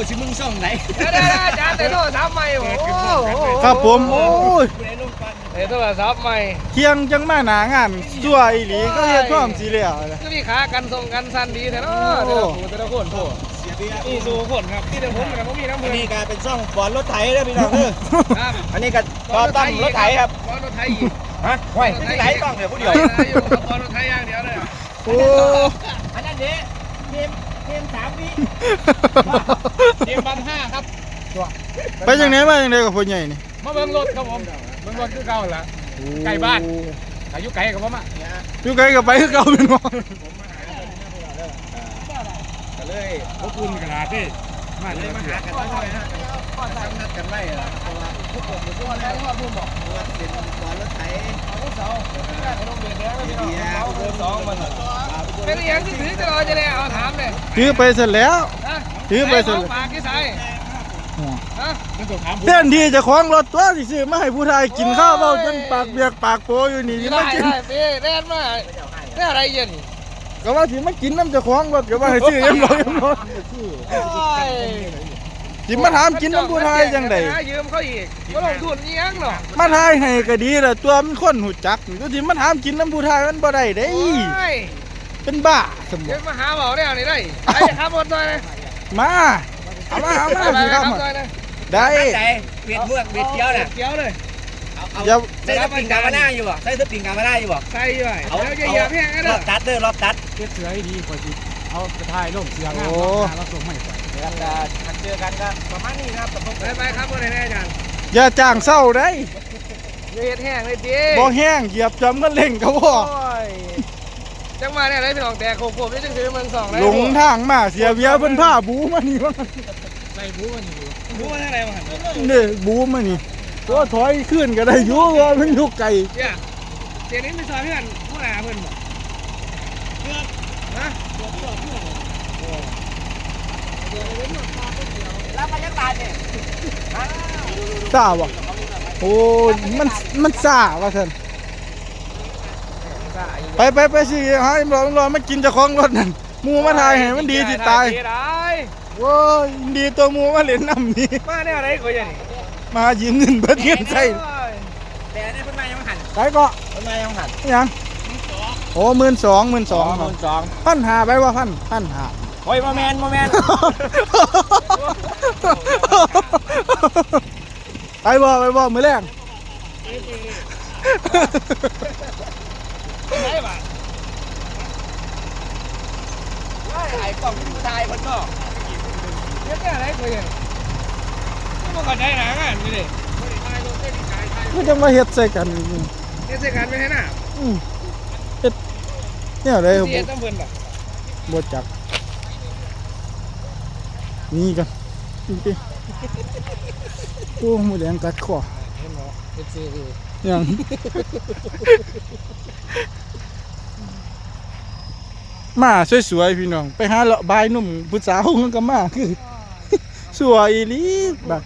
าชิมึงช่องไหนเดี๋ยวๆอาจารย์แต่โทรศัพท์ใหม่โอ้โหครับผมโอ้ยเดี๋ยวโทรศัพท์ใหม่เที่ยงจังมาหนางานชั่วอีหลีก็เฮ็ดความสีเหลี่ยวก็มีขากันส่งกันสั้นดีแต่เนาะโอ้แต่ละคนแต่ละคนโถ่เสียเบียร์นี่สู่คนครับที่เดี๋ยวผมแต่ผมมีน้ำอัเงินนนี้ก็เป็นช่องบอลรถไถนะพี่น้องเออครับอันนี้ก็ต่อตั้มรถไถครับบอลรถไทยอีกฮะห้วยที่ไหนต้องเดี๋ยวผู้เดียวบอลรถไทยอย่างเดียวเลยโอ้อันนั้นเด้ เกมเกมสามวิเกมบันห้าครับไปจังไหนมาจังไดกับพ่อใหญ่นี่มาเบิ่งรถครับผมเบิ่งรถคือเก่าละไกลบ้านอายุไกลกับผมอะอยู่ไกลก็ไปคือเก่าเป็นบ่ก็เลยพวกคุณกระดาษที่มาเลเลยยมามาหาหากันไว้นะก็ตั้งนัดกันไว้อะเพราะว่าทุกคนทุกคนแล้วว่าผมบอกว่าเป็นบอลรถไถเสาขนมเบียร์แดงเบียร์เสาเบอร์สองมัน เป็นอย่างที่ถือจะรอจะแล้วเอาถามเลยถือไปเสร็จแล้วนะถือไปสิปากกี่ใส่ฮะมันต้องถามเต้นที่เจะคล้าของรถตัวสิซื้อมาให้ผู้ชายกินข้าวเบาจนปากเบียกปากโปอยู่นี่สิได้มากินได้เป้แน่นมากนี่อะไรเย็นก็ว่าสิมากินน้ำเจ้าของรถก็ว่าให้ซื้อยังบ่ยังบ่โอ้ยสิมาถามกินน้ำผู้ชายจังไดยืมเขาอีกก็ลงทุนอีหยังเนาะมาทายให้ก็ดีล่ะตัวมันคนหูจักนี่ก็สิมาถามกินน้ำผู้ชายมันบ่ได้เด้ โอ้ย เป็นบ้าสมเดี๋บูยวมาหาเบาได้เอานี่ได้ไอ้ครับหมดเลยนะมาเอามาเอามาไปสิคครัรับบหมดเลยนะได้ใจเบียดเมือกเบียดเกี้ยวน่ะเกี้ยวเลยเอาเอาอย่าใส่สปริงกามาหน้าอยู่บ่ใส่สปริงกามาหน้าอยู่บ่ใส่ด้วยเอาแล้วจะเหยียบแห้งกันรเด้ออบตัดเด้อรอบตัดเก็บเสือให้ดีกว่าสิเอากระทายลงเสืองามโอ้แล้วส่งไม่ไปเดี๋ยวเราจะทักเจอกันก็ประมาณนี้นะครับกับพวกไปไปครับหมดเลยนะอาจารย์อย่าจ้างเศร้าได้อย่าเฮ็ดแห้งเลยดิบ่แห้งเหยียบจำกันเล่งก็บ่โอ้ย จังมาเนี่ยได้พี่น้องแต่โคกผมนี่จังคือเมืองสองได้หลงทางมาเสียเบียเพิ่นผ้าบูมานี่ว่าใส่บูมันอยู่รู้ว่าทางไหนมาหันนี่บูมานี่ตัวถอยขึ้นก็ได้อยู่ว่ามันอยู่ไกลเนี่ยเจนี้ไปซอยเพื่อนผู้หนาเพื่อนบอกเพื่อนนะรับมายักบาทเนี่ยซ่าบ่โอ้มันมันซ่าว่าซั่น ไปไปไปสิหารอรอมากินเจ้าของรถนั่นหมูมาทายให้มันดีสิตายได้โว้ยดีตัวหมูมาเล่นน้ำนี่มาเนี่ยอะไรก็ยังมายืมเงินเบิดเงินใส่แต่นี่เพิ่นมายังหันไปก็เพิ่นมายังหันอิหยังโอ้หมื่นสองหมื่นสองหมื่นสองพันหาไปว่าพันพันหาโอ้ยโมแมนโมแมนไปบ่ไปบ่มือแรง ได้ป่ะ ไอ้กล่องผู้ชายเพิ่นก็เนี่ยอะไรก็ยังนี่มันก็ได้หนังอะนี่ดิก็จะมาเฮ็ดใส่กันเนี่ยเสกันไม่ให้หน้าอืมเฮ็ดเนี่ยอะไรเสียต้องเพื่อนป่ะบ่จักนี่กันจริงๆโอ้หมูแดงกัดคอเห็นหรอเอฟซียัง มาสวยๆพี่น้อง ไปหาเลาะบายหนุ่มผู้สาวมันก็มาคือ สวยอีหลีบัก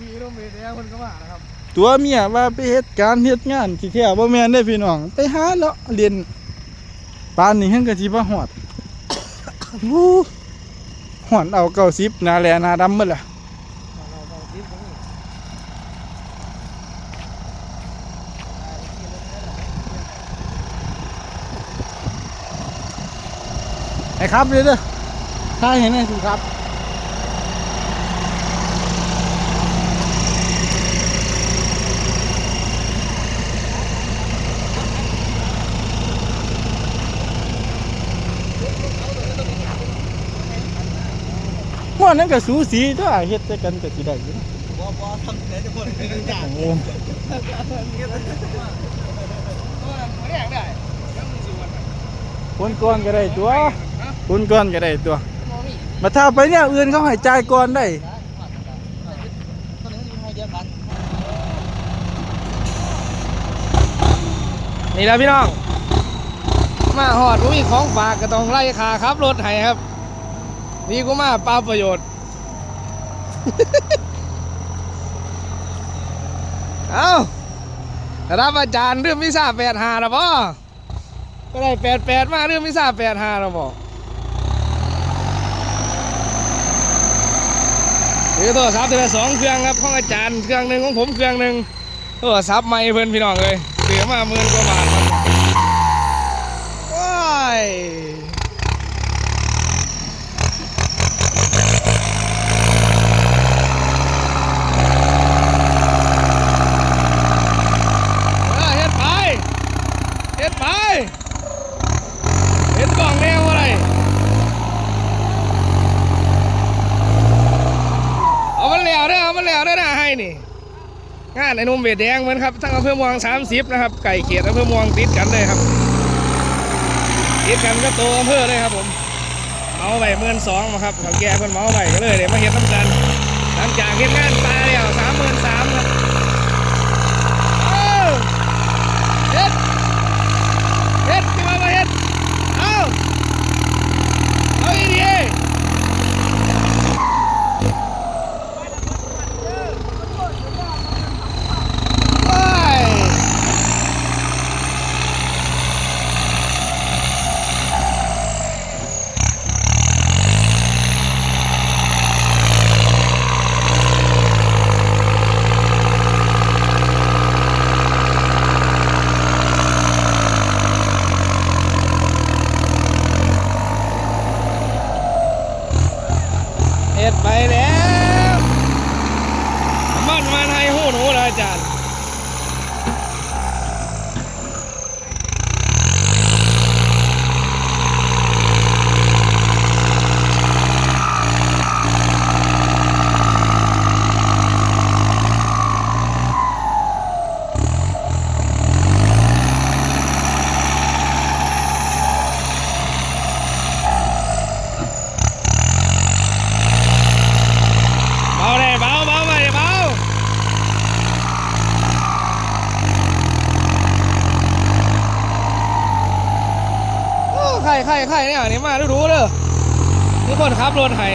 พี่ต้องไปเลี้ยงคนก็มานะครับตัวเมียว่าไปเฮ็ดการเฮ็ดงานที่แท้บ่แม่นได้อพี่น้อง ไปหาเลาะเรียนปานนี้เฮงก็สิบ่ฮอดวู้ฮอดเอา90หน้าแลหน้าดำหมดล่ะ ไอ้ครับเด้อเด้อถ้าเห็นไอ้สิครับม่วนนั้นก็สูสีตัวเฮ็ดแต่กันก็สิได้อยู่นะบ่บ่ทำไหนจะคนเป็นอย่างโอ้ไม่อยากได้ยังมีสิวันคนก่อนก็ได้ตัว คนก่อนก็ได้ตัวมองนี่มาถ้าไปเนี่ยอื่นเขาให้จ่ายก่อนได้นี่แหละพี่น้อง มาหอดผมมีของฝากก็ต้องไล่ขาครับรถให้ครับนี่กูมาเปล่าประโยชน์ เอารับอาจารย์เรื่องวิชาแปดหาแล้วบ่ก็ได้แปดแปดมาเรื่องวิชาแปดหาแล้วบ่ ถือโทรศัพท์เดือสองเครื่องครับของอาจารย์เครื่องหนึ่งของผมเครื่องหนึ่งโทรศัพท์ใหม่เพิ่นพี่น้องเลยเสียมาหมื่นกว่าบาทครับว้ายเออเฮ็ดไปเฮ็ดไปเฮ็ดกล่องแนวอะไร เอามันแล้วเด้อเอามันแล้วเด้อนะให้นี่ งานไอ้นุ่มเวดแดงเหมือนครับทั้งอำเภอเมือง30นะครับไก่เขียดอำเภอเมืองติดกันเลยครับติดกันก็ตัวอำเภอเลยครับผมเมาไปเมื่นสองมาครับเขาแก่เพิ่นเมาไปก็เลยเดี๋ยวมาเห็นน้ำกันหลังจากเห็นงานตายแล้วสามหมื่นสามครับเอาเฮ็ดเฮ็ดที่มามาเฮ็ดเอาเอาอีดี ไปเฮ็ดไปแล้วมันมันให้ หูหนูเลยอาจารย์ เบาเลยเบาเบาไปเบาโอ้ไข่ไข่ไข่เนี่ยนี่ มาดูดูเลยนี่คนขับรถไห้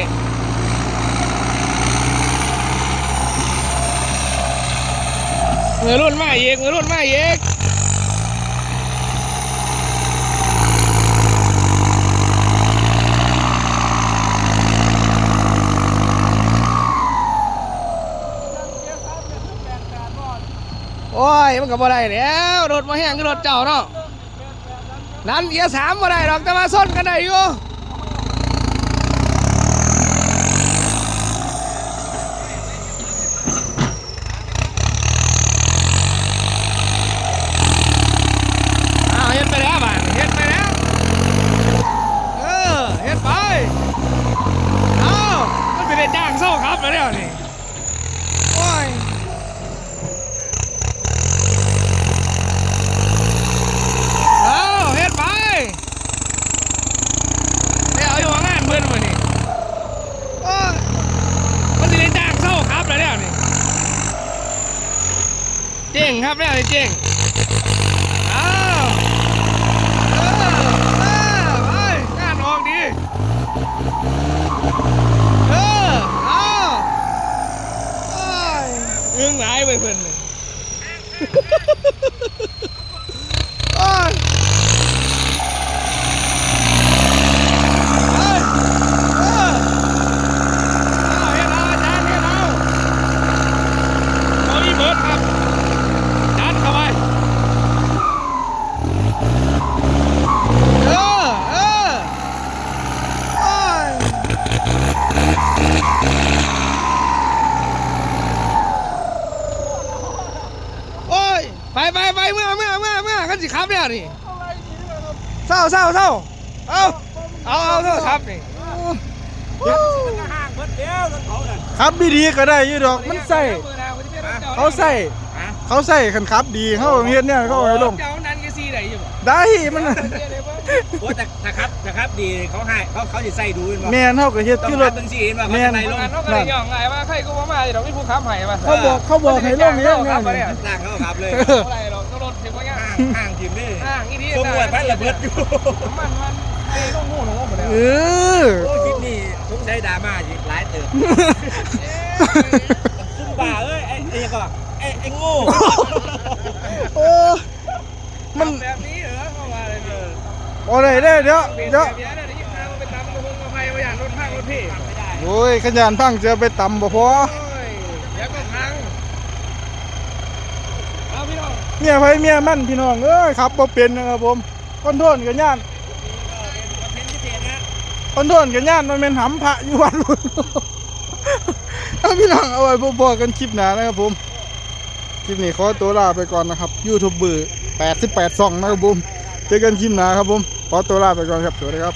มือรุ่นมาเอกมือรุ่นมาเอกโอ้ย มันก็บ่ได้แล้วรถมาแห้งคือรถเจ้าเนาะ นั้นเกียร์สามบ่ได้หรอกแต่มาซ่อนกันได้อยู่อ้าวเฮ็ดไปแล้วบ้านเฮ็ดไปแล้วเออเฮ็ดไปเอ้ามันเป็นได้จ้างเศร้าครับแล้วเนี่ยนี่โอ้ย เอาเฮ็ดไปเดี๋ยวเอาอยู่ว่างานเพิ่นมานี่โอ้ยมันสิได้จ้างเศร้าครับแล้วเนี่ยนี่เจ๋ง ครับเนี่ยนี่เจ๊งอ้าวเออเออไปงานออกดีเอออ้าโอ้ยอึ้งหลายไปเพิ่นเลยโอ้ย เฮ้ยเออเอาเฮ็ดเอาอาจารย์เฮ็ดเอาเอาอีเบิร์ดครับจัดเข้าไปเออเออโอ้ยโอ้ยไปไปไปเมื่อเมื่อเมื่อเมื่อขันสิครับเนี่ยนี่ เศร้าเศร้าเศร้าเอาเอาเอาโทษครับนี่ห่างเพิ่นเดียวรถเขาน่ะขับดีๆก็ได้อยู่ดอกมันใส่เขาใส่เขาใส่คันขับดีเขาเฮ็ดเนี่ยเขาเอาลงเจ้านั้นก็ซีได้อยู่ได้มันโอ้แต่แต่ครับแต่ครับดีเขาให้เขาเขาสิใส่ดูเห็นแม่นเฮาก็เฮ็ดต้องคือรถบจังซี่เห็นบ่เขาแม่นจะไหนลงอันนั้นก็ย่องไงว่าใครก็บ่มาเดี๋ยวมีผู้ค้ำให้มาเขาบอกเขาบอกให้ลงเองคเนี่รับยมาเนี่ยล่างเขาครับเลยออเท่าไห ร่หรอกก็รถถึงว่าย่างห่างห่างทีมนี่อ่างอีนี่ตัวมวยพันระเบิดอยู่มันมันเอ้ต้องหูหนูหมดแล้วเออโอ้คลิปนี้สงสัยดราม่าอีกหลายเติบซุ่มบ้าเอ้ยไอ้ไอ้ยังก็ไอ้ไอ้โง่โอ้มันแบบนี้เหรอเข้ามาเลยเด้อบ่ได้เด้อเดี๋ยวเปลี่ยนเดี๋ยวแบบนี้ได้ยินทางมันไปตามกระพงกระไฟมาอย่างรถข้างรถพี่ไม่ได้โโอ้ยขยันพังเจอไปตำบ่พอ โอ้ยเดี๋ยวก็พังเอาพี่น้อง เมียไผเมียมันพี่น้องเอ้ยขับบ่เป็นนะครับผมคนโทษกันย่านคอนทนต์พิเศษนะคนโทษกันย่านมันเป็นหำพระอยู่วัดพุ่นเอาพี่น้องเอาไว้พอๆกันคลิปหนานะครับผมคลิปนี้ขอตัวลาไปก่อนนะครับยูทูบเบอร์88ช่องนะครับผมเจอกันคลิปหนาครับผมขอตัวลาไปก่อนครับสวัสดีครับ